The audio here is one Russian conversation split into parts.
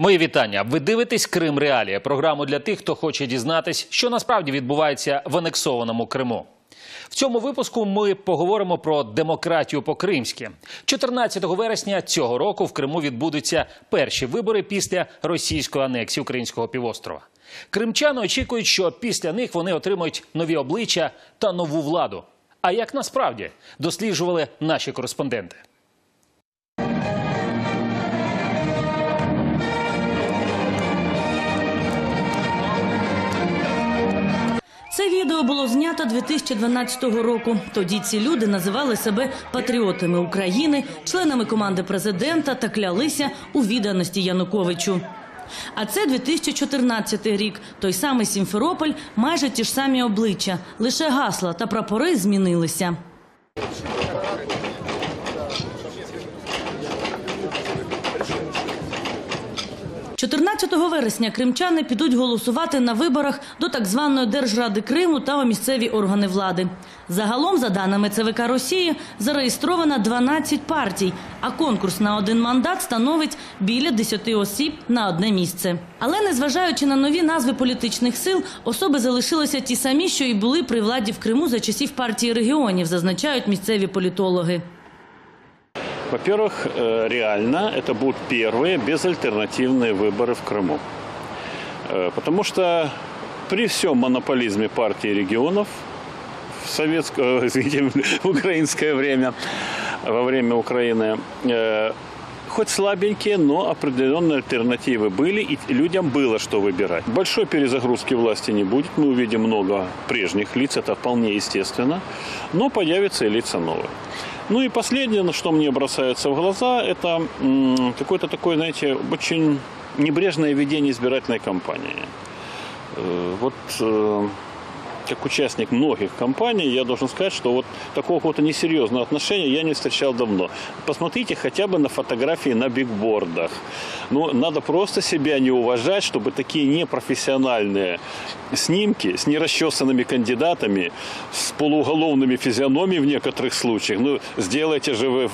Мої вітання. Ви дивитесь Крим Реалія, програму для тих, хто хоче дізнатись, що насправді відбувається в анексованому Криму. В цьому випуску ми поговоримо про демократію по-кримськи. 14 вересня цього року в Криму відбудуться перші вибори після російської анексії українського півострова. Кримчани очікують, що після них вони отримають нові обличчя та нову владу. А як насправді досліджували наші кореспонденти? Це відео було знято 2012 року. Тоді ці люди називали себе патріотами України, членами команди президента та клялися у відданості Януковичу. А це 2014 рік. Той самий Сімферополь, майже ті ж самі обличчя, лише гасла та прапори змінилися. 14 вересня кримчани підуть голосувати на виборах до так званої Держради Криму та у місцеві органи влади. Загалом, за даними ЦВК Росії, зареєстровано 12 партій, а конкурс на один мандат становить біля 10 осіб на одне місце. Але незважаючи на нові назви політичних сил, особи залишилися ті самі, що і були при владі в Криму за часів партії регіонів, зазначають місцеві політологи. Во-первых, э, реально это будут первые безальтернативные выборы в Крыму. Э, Потому что при всем монополизме партии регионов в советское, извините, в украинское время, во время Украины, э, хоть слабенькие, но определенные альтернативы были, и людям было что выбирать. Большой перезагрузки власти не будет, мы увидим много прежних лиц, это вполне естественно, но появятся и лица новые. Ну и последнее, на что мне бросается в глаза, это какое-то такое, знаете, очень небрежное ведение избирательной кампании. Э, Вот э, как участник многих кампаний, я должен сказать, что вот такого какого-то несерьезного отношения я не встречал давно. Посмотрите хотя бы на фотографии на бигбордах. Ну, надо просто себя не уважать, чтобы такие непрофессиональные снимки с нерасчесанными кандидатами, с полууголовными физиономиями в некоторых случаях. Ну, сделайте же вы,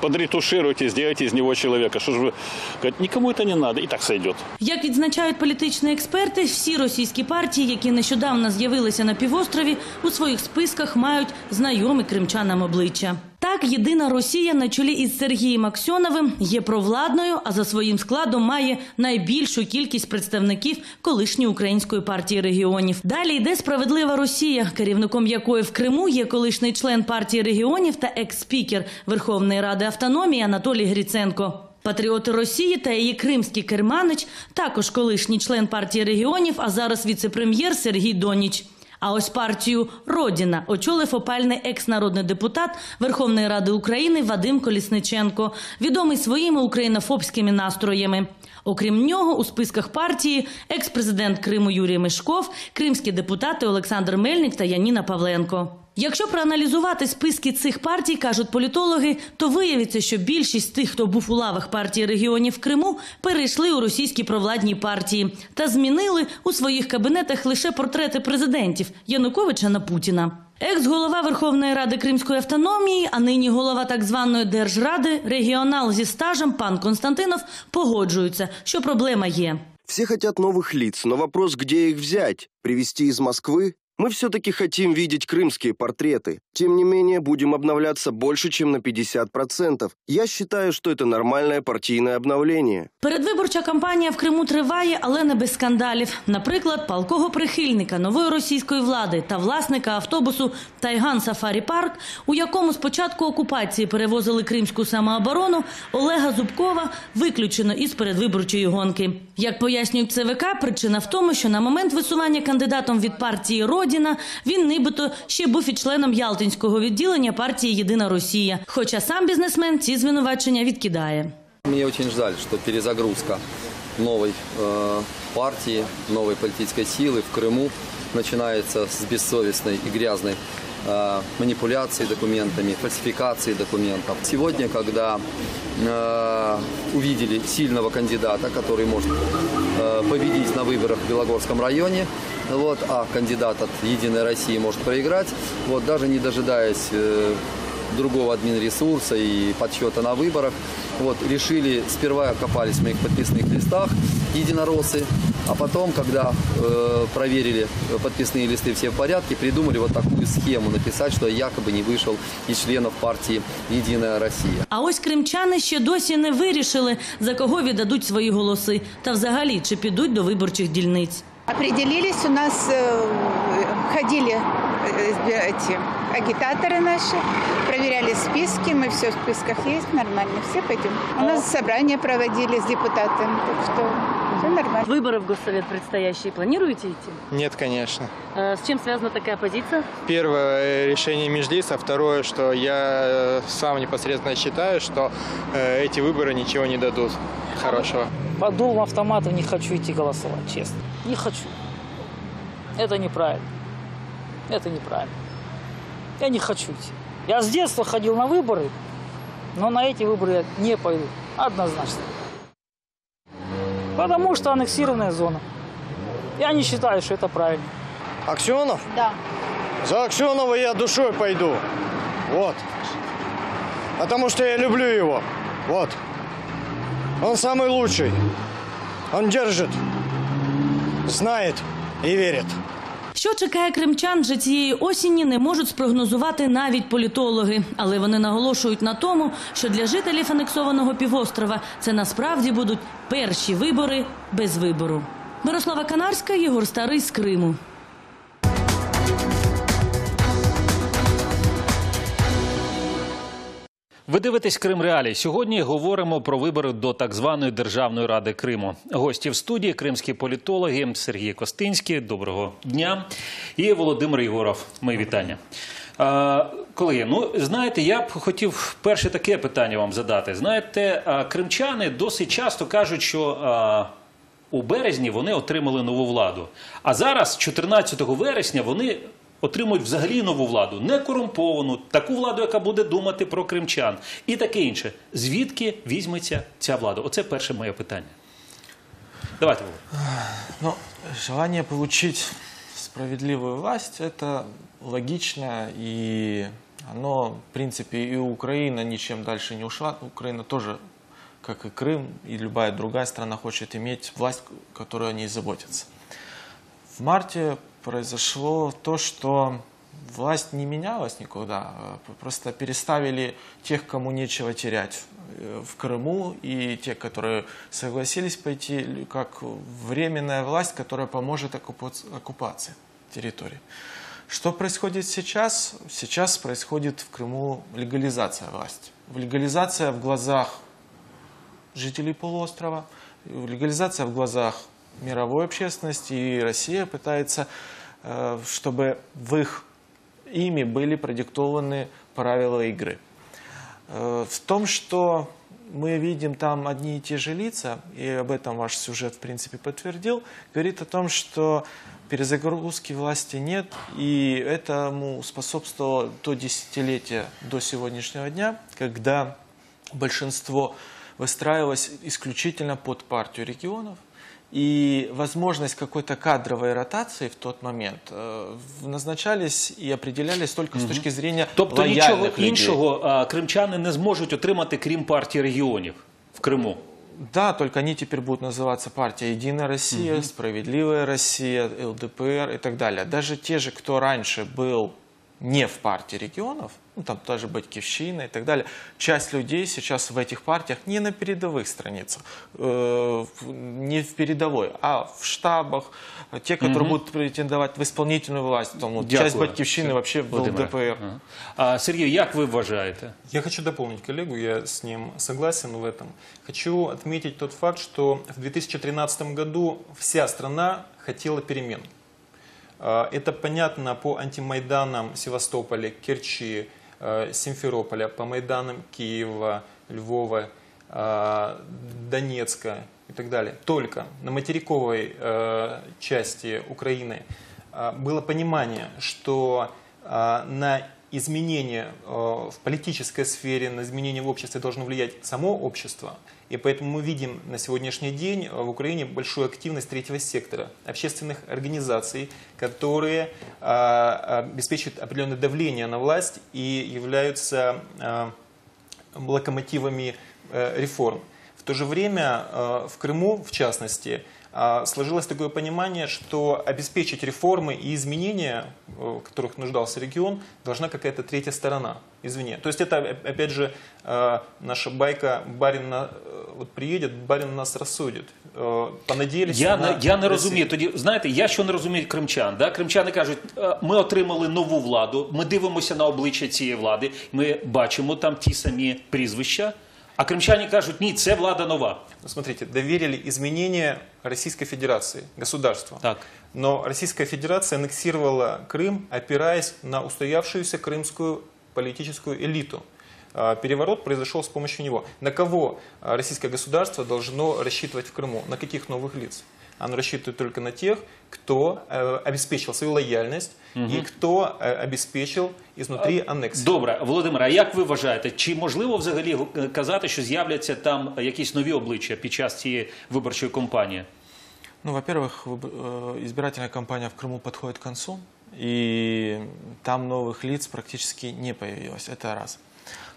подретушируйте, сделайте из него человека. Что же вы... говорят, Никому это не надо, и так сойдет. Як відзначають політичні експерти, всі російські партії, які нещодавно з'явилися на півострові, у своїх списках мають знайомі кримчанам обличчя. Так, єдина Росія на чолі із Сергієм Аксьоновим є провладною, а за своїм складом має найбільшу кількість представників колишньої української партії регіонів. Далі йде справедлива Росія, керівником якої в Криму є колишній член партії регіонів та екс-спікер Верховної Ради автономії Анатолій Гріценко. Патріоти Росії та її кримський керманич, також колишній член партії регіонів, а зараз віце-прем'єр Сергій Доніч. А ось партію Родіна очолив опальний екс-народний депутат Верховної Ради України Вадим Колісниченко, відомий своїми українофобськими настроями. Окрім нього, у списках партії екс-президент Криму Юрій Мишков, кримські депутати Олександр Мельник та Яніна Павленко. Якщо проаналізувати списки цих партій, кажуть політологи, то виявиться, що більшість тих, хто був у лавах партії регіонів в Криму, перейшли у російські провладні партії та змінили у своїх кабінетах лише портрети президентів Януковича на Путіна. Екс-голова Верховної Ради Кримської автономії, а нині голова так званої Держради, регіонал зі стажем пан Константинов погоджується, що проблема є. Все хотят новых лиц, но вопрос, где их взять? Привезти из Москвы? Мы все-таки хотим видеть крымские портреты. Тем не менее, будем обновляться больше, чем на 50%. Я считаю, что это нормальное партийное обновление. Передвиборча кампанія в Криму триває, але не без скандалів. Наприклад, палкого прихильника нової російської влади та власника автобусу Тайган Сафарі Парк, у якому з початку окупації перевозили кримську самооборону, Олега Зубкова виключено із передвиборчої гонки. Як пояснюють ЦВК, причина в тому, що на момент висування кандидатом від партії Родіна він нібито ще був і членом Ялтинського відділення партії Єдина Росія. Хоча сам бізнесмен ці звинувачення відкидає. Мне очень жаль, что перезагрузка новой э, партии, новой политической силы в Крыму начинается с бессовестной и грязной э, манипуляции документами, фальсификации документов. Сегодня, когда э, увидели сильного кандидата, который может э, победить на выборах в Белогорском районе, вот, а кандидат от Единой России может проиграть, вот, даже не дожидаясь другого админресурса и подсчета на выборах. Вот, решили, сперва копались в моих подписных листах единороссы, а потом, когда э, проверили подписные листы все в порядке, придумали вот такую схему написать, что я якобы не вышел из членов партии «Единая Россия». А ось кримчани ще досі не вирішили, за кого віддадуть свої голоси, та взагалі чи підуть до виборчих дільниць. Определились, у нас э, ходили э, избира- эти агитаторы наши, проверяли списки, мы все в списках есть, нормально, все пойдем. У нас собрание проводили с депутатами, так что все нормально. Выборы в Госсовет предстоящие планируете идти? Нет, конечно. С чем связана такая позиция? Первое э, решение Межлиса, второе, что я э, сам непосредственно считаю, что э, эти выборы ничего не дадут хорошего. По дулам автомата не хочу идти голосовать, честно. Не хочу. Это неправильно. Это неправильно. Я не хочу идти. Я с детства ходил на выборы, но на эти выборы я не пойду. Однозначно. Потому что аннексированная зона. Я не считаю, что это правильно. Аксенов? Да. За Аксенова я душой пойду. Вот. Потому что я люблю его. Вот. Он самый лучший. Он держит, знает и верит. Що чекає кримчан вже цієї осінні, не можуть спрогнозувати навіть політологи. Але вони наголошують на тому, що для жителів анексованого півострова це насправді будуть перші вибори без вибору. Мирослава Канарська, Єгор Старий з Криму. Ви дивитесь Крим Реалій. Сьогодні говоримо про вибори до так званої Державної ради Криму. Гості в студії кримські політологи Сергій Костинський. Доброго дня. І Володимир Єгоров. Мої вітання. Колеги, ну знаєте, я б хотів перше таке питання вам задати. Знаєте, кримчани досить часто кажуть, що у березні вони отримали нову владу. А зараз, 14 вересня, вони отримують взагалі нову владу, не корумповану, таку владу, яка буде думати про кримчан і таке інше. Звідки візьметься ця влада? Оце перше моє питання. Давайте. Ну, желание получить справедливую власть – это логично, и оно, в принципе, и Украина ничем дальше не ушла. Украина тоже, как и Крым, и любая другая страна хочет иметь власть, которая о ней заботится. В марте произошло то, что власть не менялась никуда, а просто переставили тех, кому нечего терять э, в Крыму, и те, которые согласились пойти как временная власть, которая поможет оккупац- оккупации территории. Что происходит сейчас? Сейчас происходит в Крыму легализация власти. Легализация в глазах жителей полуострова, легализация в глазах мировой общественности, и Россия пытается, э, чтобы в их ими были продиктованы правила игры. Э, В том, что мы видим там одни и те же лица, и об этом ваш сюжет, в принципе, подтвердил, говорит о том, что перезагрузки власти нет, и этому способствовало то десятилетие до сегодняшнего дня, когда большинство выстраивалось исключительно под партию регионов, и возможность какой-то кадровой ротации в тот момент э, в- назначались и определялись только с точки зрения Тобто нічого лояльных людей. іншого а, кримчани не зможуть отримати, крім партії регіонів в Криму. Да, только они теперь будут называться партия «Единая Россия», «Справедливая Россия», ЛДПР и так далее. Даже те же, кто раньше был не в партии регионов, ну, там тоже Батьковщина и так далее, часть людей сейчас в этих партиях не на передовых страницах, э, не в передовой, а в штабах, те, которые будут претендовать в исполнительную власть. Там, вот, часть Дякую. Батьковщины вообще в. ЛДПР. Ага. А, Сергій, як ви вважаєте? Я хочу дополнить коллегу, я с ним согласен в этом. Хочу отметить тот факт, что в 2013 году вся страна хотела перемен. А, Это понятно по антимайданам Севастополя, Керчи, э, Симферополя, по майданам Киева, Львова, а, Донецка и так далее. Только на материковой части Украины а, было понимание, что а, на изменения э, в политической сфере, на изменения в обществе должно влиять само общество. И поэтому мы видим на сегодняшний день э, в Украине большую активность третьего сектора, общественных организаций, которые э, обеспечивают определенное давление на власть и являются локомотивами реформ. В то же время в Крыму, в частности, сложилось такое понимание, что обеспечить реформы и изменения, э, в которых нуждался регион, должна какая-то третья сторона извне. То есть это, э, опять же, э, наша байка «Барин на- э, вот приедет, барин нас рассудит». Э, Понадіялися Я, на не, я не Росію. розумію. Тоді знаєте, я що не розумію кримчан. Да? Кримчани кажуть, «Е, ми отримали нову владу, ми дивимося на обличчя цієї влади, ми бачимо там ті самі прізвища. А кримчані кажуть, ні, це влада нова. Ну, смотрите, доверили изменения Российской Федерации, государству. Так. Но Российская Федерация аннексировала Крым, опираясь на устоявшуюся крымскую политическую элиту. А, Переворот произошел с помощью него. На кого российское государство должно рассчитывать в Крыму? На каких новых лиц? Оно рассчитывает только на тех, кто э, обеспечил свою лояльность и кто э, обеспечил изнутри аннексию. Добре, Володимире, а як ви вважаєте, чи можливо взагалі е, казати, що з'являться там якісь нові обличчя під час цієї виборчої кампанії? Ну, во-первых, выб- э, избирательная кампания в Крыму подходит к концу, и там новых лиц практически не появилось. Это раз.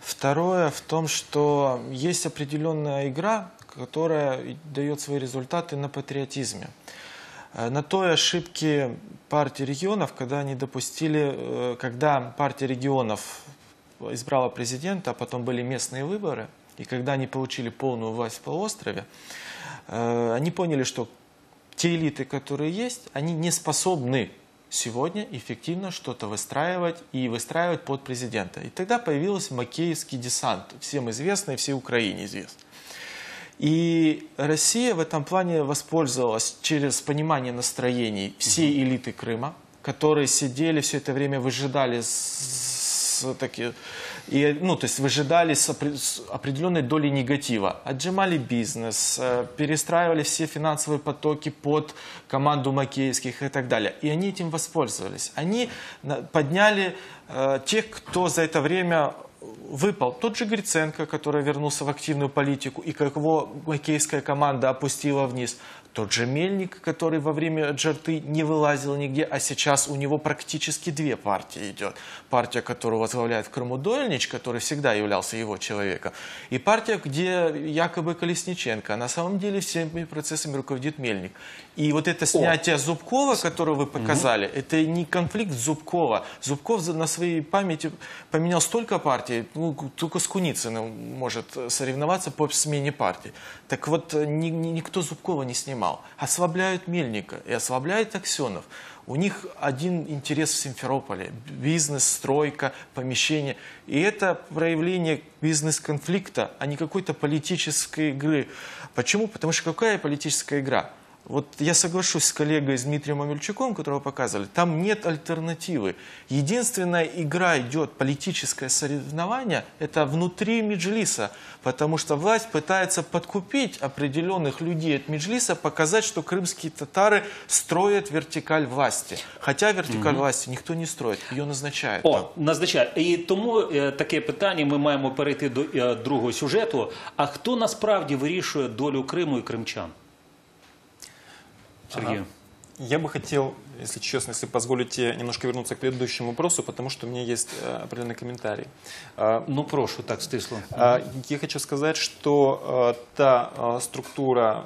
Второе в том, что есть определенная игра, которая дает свои результаты на патриотизме. Э, На той ошибке партии регионов, когда они допустили, э, когда партия регионов избрала президента, а потом были местные выборы, и когда они получили полную власть в полуострове, э, они поняли, что те элиты, которые есть, они не способны сегодня эффективно что-то выстраивать и выстраивать под президента. И тогда появился Макеевский десант, всем известный, всей Украине известный. И Россия в этом плане воспользовалась через понимание настроений всей элиты Крыма, которые сидели все это время, выжидали с, с таки- и, ну, то есть выжидали с, с определенной долей негатива, отжимали бизнес, э, перестраивали все финансовые потоки под команду Макеевских и так далее. И они этим воспользовались. Они подняли э, тех, кто за это время выпал. Тот же Гриценко, который вернулся в активную политику, и как его макеевская команда опустила вниз. Тот же Мельник, который во время Джарты не вылазил нигде, а сейчас у него практически две партии идет. Партия, которую возглавляет в Крыму Дольнич, который всегда являлся его человеком, и партия, где якобы Колесниченко. А на самом деле всеми процессами руководит Мельник. И вот это снятие Зубкова, которое вы показали, это не конфликт Зубкова. Зубков на своей памяти поменял столько партий, ну, только с Куницыным может соревноваться по смене партий. Так вот, ни- ни- никто Зубкова не снимал. Ослабляют Мельника и ослабляют Аксенов. У них один интерес в Симферополе. Бизнес, стройка, помещение. И это проявление бизнес-конфликта, а не какой-то политической игры. Почему? Потому что какая политическая игра? Вот я соглашусь с коллегой с Дмитрием Амельчуком, которого показывали, там нет альтернативы. Единственная игра идет, политическое соревнование, это внутри Меджлиса, потому что власть пытается подкупить определенных людей от Меджлиса, показать, что крымские татары строят вертикаль власти. Хотя вертикаль власти никто не строит, ее назначают. там. О, назначає. І тому е, таке питання ми маємо перейти до е, другого сюжету. А хто насправді вирішує долю Криму і кримчан? Ага. Я бы хотел, если честно, если позволите, немножко вернуться к предыдущему вопросу, потому что у меня есть э, определенный комментарий. А, Ну прошу, так стисло. а, Я хочу сказать, что э, та э, структура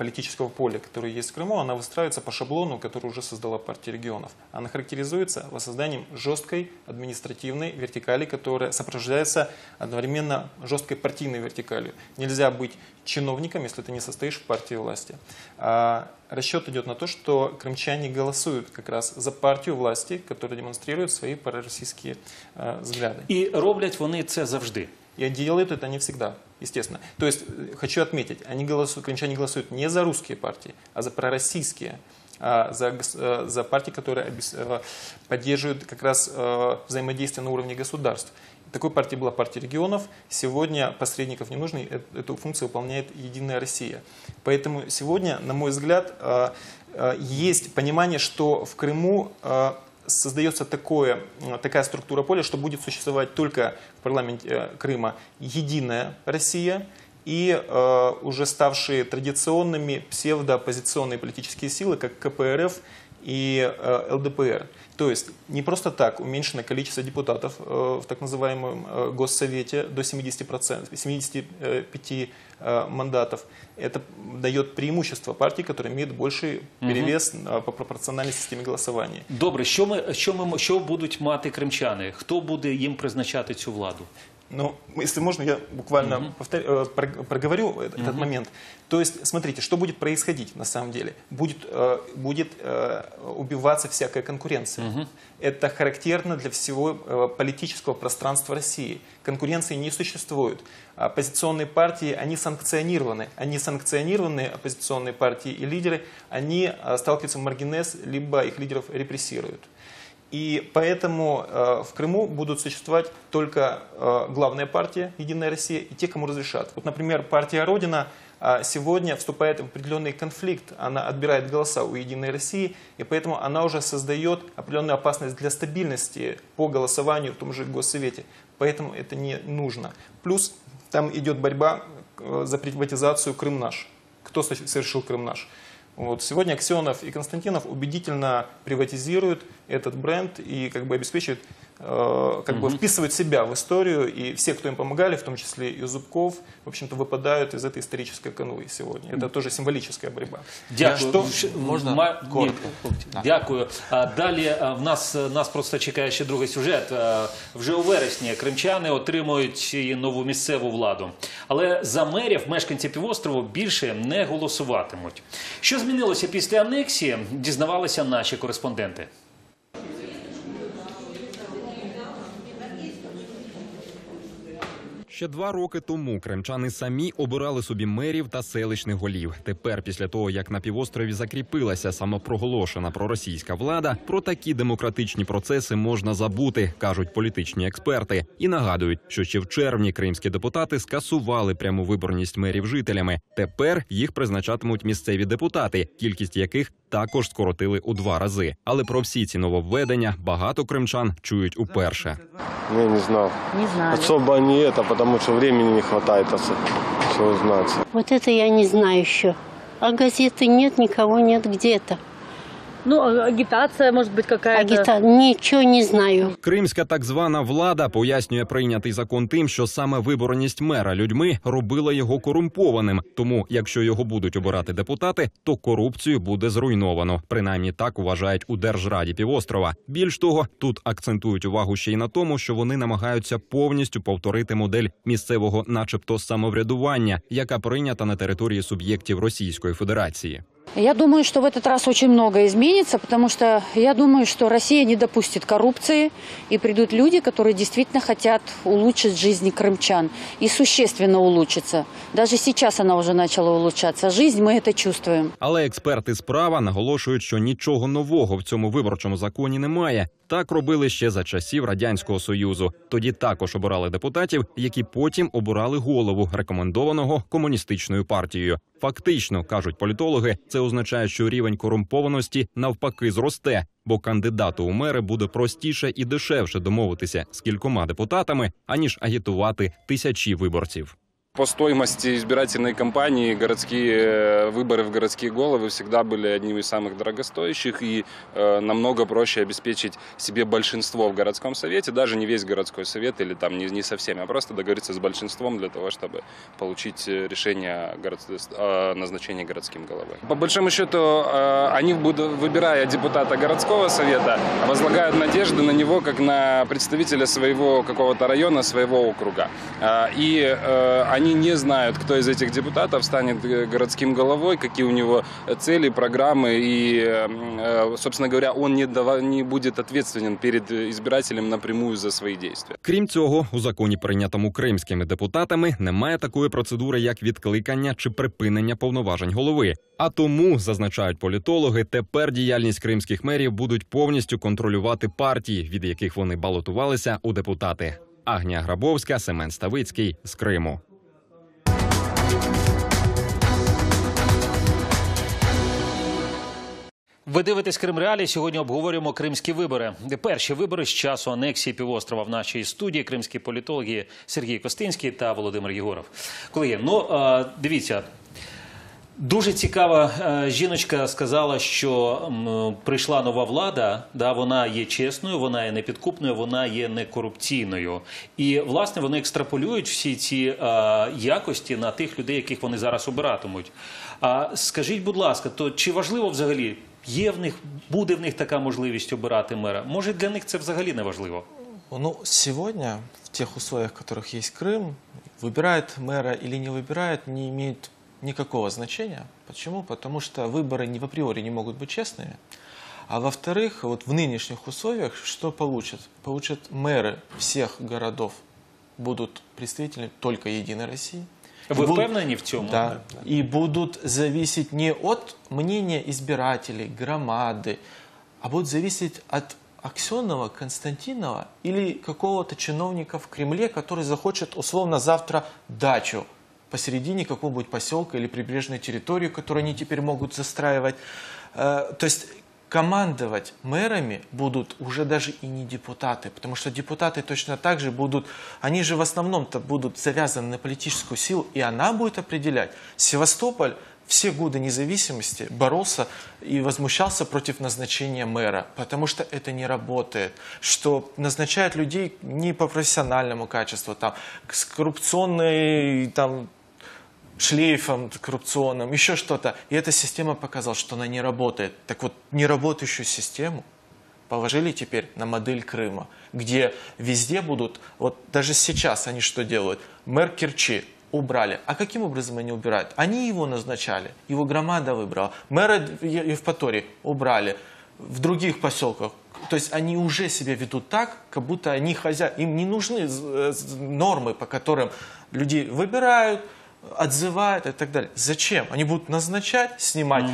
политического поля, которая есть в Крыму, она выстраивается по шаблону, который уже создала партия регионов. Она характеризуется воссозданием жесткой административной вертикали, которая сопровождается одновременно жесткой партийной вертикалью. Нельзя быть чиновником, если ты не состоишь в партии власти. А расчет идет на то, что крымчане голосуют как раз за партию власти, которая демонстрирует свои пророссийские э, взгляды. І роблять вони це завжди. И делают это не всегда, естественно. То есть, э, хочу отметить, они голосуют, крымчане голосуют не за русские партии, а за пророссийские, а за, э, за партии, которые э, поддерживают как раз взаимодействие на уровне государств. Такой партией была партия регионов. Сегодня посредников не нужно, эту функцию выполняет Единая Россия. Поэтому сегодня, на мой взгляд, есть понимание, что в Крыму создается такое, такая структура поля, что будет существовать только в парламенте э, Крыма единая Россия и э, уже ставшие традиционными псевдооппозиционные политические силы, как КПРФ и э, ЛДПР. То есть не просто так уменьшено количество депутатов э, в так называемом э, Госсовете до 70%, 75 э, мандатов. Это дает преимущество партии, которая имеет больший перевес э, по пропорциональной системе голосования. Добре, що ми що ми що будуть мати кримчани? Хто буде їм призначати цю владу? Ну, если можно, я буквально повтор- э, про- проговорю э- этот момент. То есть, смотрите, что будет происходить на самом деле? Будет, э, будет э, убиваться всякая конкуренция. Это характерно для всего э, политического пространства России. Конкуренции не существует. Оппозиционные партии, они санкционированы. Они санкционированные оппозиционные партии и лидеры, они э, сталкиваются в маргинез, либо их лидеров репрессируют. И поэтому э, в Крыму будут существовать только э, главная партия «Единая Россия» и те, кому разрешат. Вот, например, партия «Родина» э, сегодня вступает в определенный конфликт. Она отбирает голоса у «Единой России», и поэтому она уже создает определенную опасность для стабильности по голосованию в том же Госсовете. Поэтому это не нужно. Плюс там идет борьба э, за приватизацию «Крым наш». Кто со- совершил «Крым наш»? Вот сегодня Аксенов и Константинов убедительно приватизируют этот бренд и как бы обеспечивают, э, как бы вписывают себя в историю, и все, кто им помогали, в том числе и Зубков, в общем-то, выпадают из этой исторической канвы сегодня. Это тоже символическая борьба. Дякую. Что- Ш- Можна ма- ні, коротко? Дякую. А далі а, в нас е, нас просто чекає ще другий сюжет. Е, Вже у вересні кримчани отримують і нову місцеву владу. Але за мерів мешканці півострову більше не голосуватимуть. Що змінилося після анексії? Дізнавалися наші кореспонденти. Ще два роки тому кримчани самі обирали собі мерів та селищних голів. Тепер, після того як на півострові закріпилася самопроголошена проросійська влада, про такі демократичні процеси можна забути, кажуть політичні експерти, і нагадують, що ще в червні кримські депутати скасували пряму виборність мерів жителями. Тепер їх призначатимуть місцеві депутати, кількість яких також скоротили у два рази. Але про всі ці нововведення багато кримчан чують уперше. Я не знал. Не знаю. Особо не это, потому что времени не хватает все узнать. Вот это я не знаю еще. А газеты нет, никого нет где-то. Ну, а- агитация, может быть, какая-то. Агита... Ничего не знаю. Кримська так звана влада пояснює прийнятий закон тим, що саме вибореність мера людьми робила його корумпованим. Тому, якщо його будуть обирати депутати, то корупцію буде зруйновано. Принаймні так вважають у Держраді півострова. Більш того, тут акцентують увагу ще й на тому, що вони намагаються повністю повторити модель місцевого, начебто, самоврядування, яка прийнята на території суб'єктів Російської Федерації. Я думаю, что в этот раз очень многое изменится, потому что я думаю, что Россия не допустит коррупции, и придут люди, которые действительно хотят улучшить жизнь крымчан. И существенно улучшится. Даже сейчас она уже начала улучшаться. Жизнь мы это чувствуем. Але експерти справа наголошують, що нічого нового в цьому виборчому законі немає. Так робили ще за часів радянського союзу. Тоді також обирали депутатів, які потім обирали голову, рекомендованого комуністичною партією. Фактично кажуть політологи, це означає, що рівень корумпованості навпаки зросте, бо кандидату у мери буде простіше і дешевше домовитися з кількома депутатами, аніж агітувати тисячі виборців. По стоимости избирательной кампании городские э, выборы в городские головы всегда были одними из самых дорогостоящих и э, намного проще обеспечить себе большинство в городском совете, даже не весь городской совет или там не, не со всеми, а просто договориться с большинством для того, чтобы получить э, решение о город- о городским головой. По большому счету, э, они выбирая депутата городского совета, возлагают надежды на него как на представителя своего какого-то района, своего округа. А, И э, они не знают, кто из этих депутатов станет э, городским головой, какие у него цели, программы. И, э, собственно говоря, он не, дава- не будет ответственен перед избирателем напрямую за свои действия. Крім цього, у законі, прийнятому кримськими депутатами, немає такої процедури, як відкликання чи припинення повноважень голови. А тому, зазначають політологи, тепер діяльність кримських мерів будуть повністю контролювати партії, від яких вони балотувалися у депутати. Агнія Грабовська, Семен Ставицький з Криму. Ви дивитесь Крим Реалії. Сьогодні обговорюємо кримські вибори. Перші вибори з часу анексії півострова в нашій студії. Кримські політологи Сергій Костинський та Володимир Єгоров. Колеги, ну дивіться. Дуже цікава е, жіночка сказала, що прийшла нова влада. Да, вона є чесною, вона є непідкупною, вона є некорупційною. І власне вони екстраполюють всі ці е, якості на тих людей, яких вони зараз обиратимуть. А скажіть, будь ласка, то чи важливо взагалі є в них, буде в них така можливість обирати мера? Може для них це взагалі не важливо? Ну, сегодня, в тех условиях, в которых есть Крым, выбирает мэра или не выбирает, не имеет никакого значения. Почему? Потому что выборы не в априори не могут быть честными. А во-вторых, вот в нынешних условиях что получат? Получат мэры всех городов будут представители только Единой России. Ви И будут- впевнені в цьому? Да. И будут зависеть не от мнения избирателей, громады, а будут зависеть от Аксенова, Константинова или какого-то чиновника в Кремле, который захочет условно завтра дачу посередине какого-нибудь поселка или прибрежной территории, которую они теперь могут застраивать. Э, То есть командовать мэрами будут уже даже и не депутаты, потому что депутаты точно так же будут, они же в основном-то будут завязаны на политическую силу, и она будет определять. Севастополь все годы независимости боролся и возмущался против назначения мэра, потому что это не работает, что назначают людей не по профессиональному качеству, там, с коррупционной там, шлейфом коррупционным, еще что-то. И эта система показала, что она не работает. Так вот, неработающую систему положили теперь на модель Крыма, где везде будут, вот даже сейчас они что делают? Мэр Керчи убрали. А каким образом они убирают? Они его назначали, его громада выбрала. Мэра Евпатории убрали. В других поселках то есть они уже себя ведут так, как будто они хозяева. Им не нужны нормы, по которым люди выбирают, отзывают и так далее. Зачем? Они будут назначать, снимать.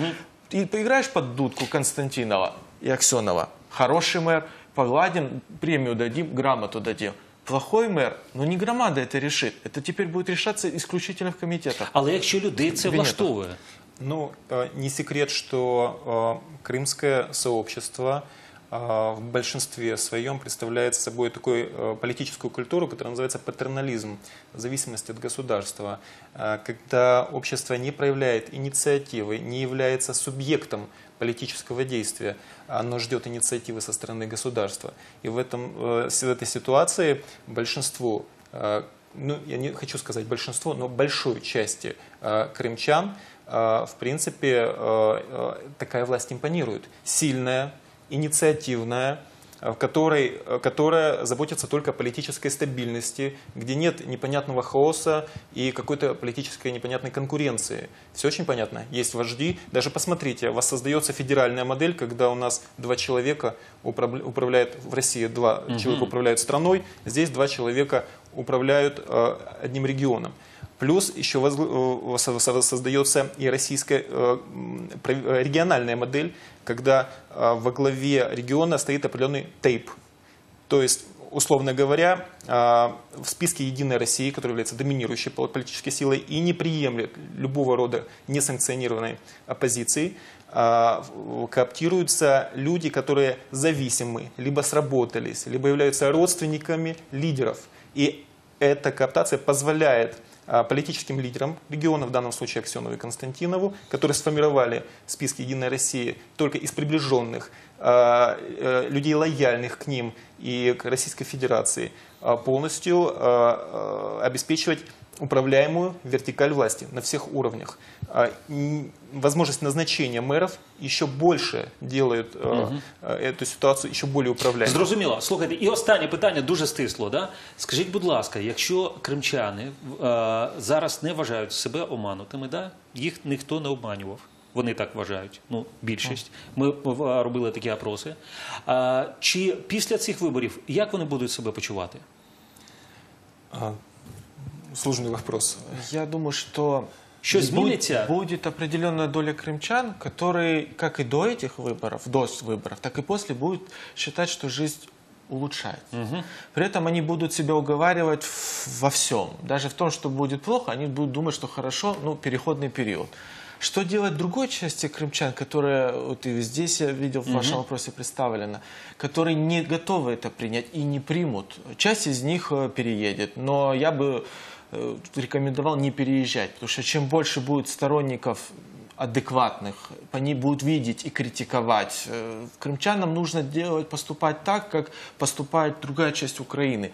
И поиграешь под дудку Константинова и Аксенова. Хороший мэр, погладим, премию дадим, грамоту дадим. Плохой мэр, но не громада это решит. Это теперь будет решаться исключительно в комитетах. Але якщо людей це Кабінетах. влаштовує, Ну, э, не секрет, что э, крымское сообщество э, в большинстве своем представляет собой такую э, политическую культуру, которая называется патернализм, зависимость от государства, Э, когда общество не проявляет инициативы, не является субъектом политического действия, оно ждет инициативы со стороны государства. И в, этом, э, в этой ситуации большинству э, ну, я не хочу сказать большинство, но большой части крымчан, в принципе, такая власть импонирует. Сильная, инициативная, э, в которой, э, которая заботится только о политической стабильности, где нет непонятного хаоса и какой-то политической непонятной конкуренции. Все очень понятно. Есть вожди. Даже посмотрите, воссоздается федеральная модель, когда у нас два человека управля- управляют, в России два Мгм. человека управляют страной, здесь два человека управляют э, одним регионом. Плюс еще э, со- со- создается и российская э, э, региональная модель, когда во главе региона стоит определенный тейп. То есть, условно говоря, в списке «Единой России», которая является доминирующей пол- политической силой и не приемлет любого рода несанкционированной оппозиции, кооптируются люди, которые зависимы, либо сработались, либо являются родственниками лидеров. И эта кооптация позволяет политическим лидерам региона, в данном случае Аксенову и Константинову, которые сформировали списки «Единой России» только из приближенных, а, э, людей лояльных к ним и к Российской Федерации, а, полностью а, а, обеспечивать управляемую вертикаль власти на всех уровнях. А, м, Возможность назначения мэров еще больше делает э, Мгм. э, эту ситуацию еще более управляемой. Зрозуміло. Слухайте, і останнє питання дуже стисло. Да? Скажіть, будь ласка, якщо кримчани е, зараз не вважають себе оманутими, да? їх ніхто не обманював. Вони так вважають. Ну, більшість. Ми е, робили такі опроси. А, чи після цих виборів як вони будуть себе почувати? Сложный вопрос. Я думаю, что будет- изменится? Будет определенная доля крымчан, которые, как и до этих выборов, до выборов, так и после, будут считать, что жизнь улучшается. При этом они будут себя уговаривать во всем. Даже в том, что будет плохо, они будут думать, что хорошо, ну, переходный период. Что делать другой части крымчан, которая, вот и здесь я видел в вашем вопросе представлена, которые не готовы это принять и не примут. Часть из них э, переедет, но я бы рекомендовал не переезжать, потому что чем больше будет сторонников адекватных, они будут видеть и критиковать. Э, Крымчанам нужно делать, поступать так, как поступает другая часть Украины.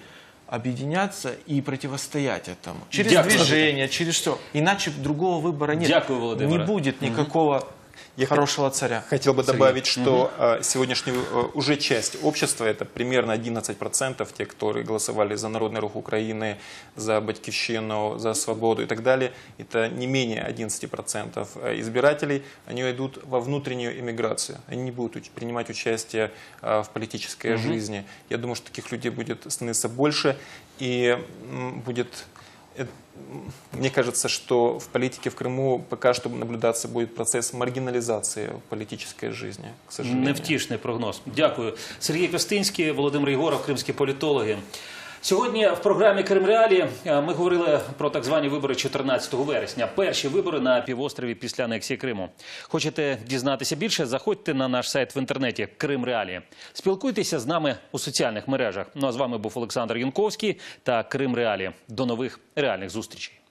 Объединяться и противостоять этому. Через Дякую. движение, через все. Иначе другого выбора нет. Дякую, Володимире. Не будет никакого Я хорошего царя. Хотел бы Сергей. добавить, что э, сегодняшнюю э, уже часть общества, это примерно 11% те, которые голосовали за Народный рух Украины, за Батькивщину, за свободу и так далее, это не менее 11% избирателей, они идут во внутреннюю эмиграцию, они не будут принимать участие э, в политической Мгм. жизни. Я думаю, что таких людей будет становиться больше и будет э, мне кажется, что в политике в Крыму пока что наблюдаться будет процесс маргинализации политической жизни, к сожалению. Невтішний прогноз. Дякую. Сергій Костинський, Володимир Єгоров, кримські політологи. Сьогодні в програмі Крим Реалі е, ми говорили про так звані вибори 14 вересня. Перші вибори на півострові після анексії Криму. Хочете дізнатися більше? Заходьте на наш сайт в інтернеті Крим Реалі. Спілкуйтеся з нами у соціальних мережах. Ну а з вами був Олександр Янковський та Крим Реалі. До нових реальних зустрічей.